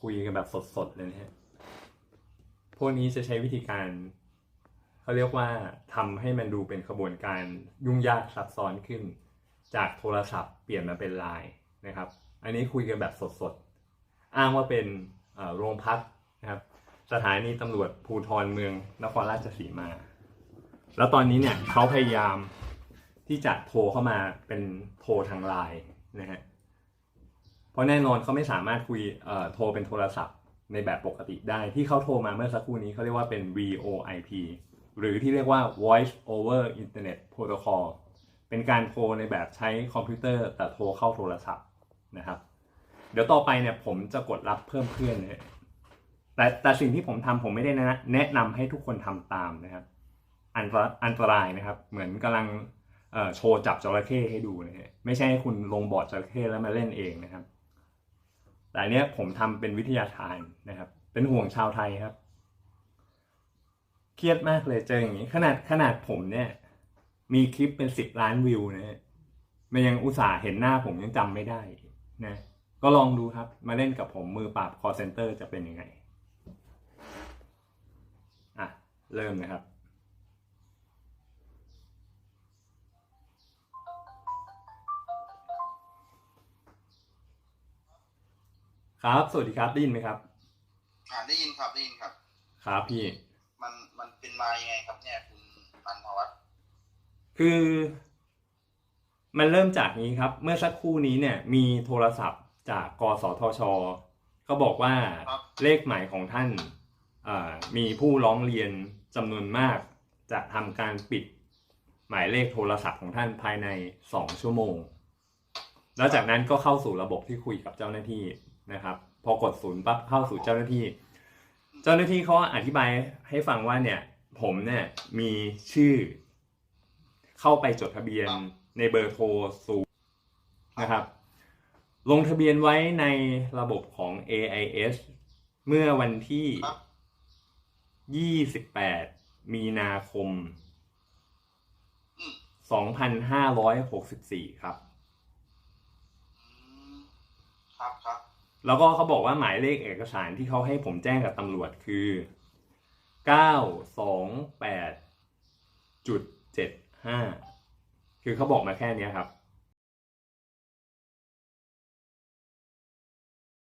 คุยกันแบบสดๆเลยนะฮะพวกนี้จะใช้วิธีการเขาเรียกว่าทำให้มันดูเป็นขบวนการยุ่งยากซับซ้อนขึ้น จากโทรศัพท์เปลี่ยนมาเป็นไลน์นะครับ อันนี้คุยกันแบบสดๆ อ้างว่าเป็นโรงพักนะครับสถานีตำรวจภูธรเมืองนครราชสีมา แล้วตอนนี้เนี่ยเขาพยายามที่จะโทรเข้ามาเป็นโทรทางไลน์นะฮะ เพราะแน่นอนเขาไม่สามารถคุยโทรเป็นโทรศัพท์ในแบบปกติได้ที่เขาโทรมาเมื่อสักครู่นี้เขาเรียกว่าเป็น VoIP หรือที่เรียกว่า Voice over Internet Protocol เป็นการโทรในแบบใช้คอมพิวเตอร์แต่โทรเข้าโทรศัพท์นะครับ เดี๋ยวต่อไปเนี่ยผมจะกดรับเพิ่มเพื่อนนะแต่แต่สิ่งที่ผมทำผมไม่ได้นะแนะนำให้ทุกคนทำตามนะครับ อันตรอันตรายนะครับ เหมือนกำลังโชว์จับจระเข้ให้ดูนะฮะไม่ใช่ให้คุณลงบอร์ดจระเข้แล้วมาเล่นเองนะครับ แต่อันเนี้ยผมทำเป็นวิทยาทานนะครับ เป็นห่วงชาวไทยครับ เครียดมากเลยเจออย่างนี้ ขนาดขนาดผมเนี่ย มีคลิปเป็นสิบล้านวิวนะฮะมันยังอุตส่าห์เห็นหน้าผมยังจำไม่ได้นะก็ลองดูครับ มาเล่นกับผมมือปราบคอเซนเตอร์จะเป็นยังไง อะ เริ่มนะครับ ครับ สวัสดีครับได้ยินไหมครับอ่าได้ยินครับได้ยินครับ ครับพี่ มันมันเป็นมายังไงครับเนี่ยคุณพันธวัฒน์คือ มันเริ่มจากนี้ครับ เมื่อสักครู่นี้เนี่ย มีโทรศัพท์จากกสทชก็บอกว่าเลขหมายของท่านเอ่อมีผู้ร้องเรียนจำนวนมาก จะทำการปิดหมายเลขโทรศัพท์ของท่านภายใน 2 ชั่วโมง แล้วจากนั้นก็เข้าสู่ระบบที่คุยกับเจ้าหน้าที่ นะครับ พอกดศูนย์ปั๊บเข้าสู่เจ้าหน้าที่ เจ้าหน้าที่เขาอธิบายให้ฟังว่าเนี่ยผมเนี่ยมีชื่อ เข้าไปจดทะเบียนในเบอร์โทรสูงนะครับ ลงทะเบียนไว้ในระบบของ AIS เมื่อวันที่ 28 มีนาคมอืม2564 ครับอืมครับครับ แล้วก็เขาบอกว่าหมายเลขเอกสารที่เขาให้ผมแจ้งกับตำรวจคือ928จุด75คือเขาบอกมาแค่นี้ครับ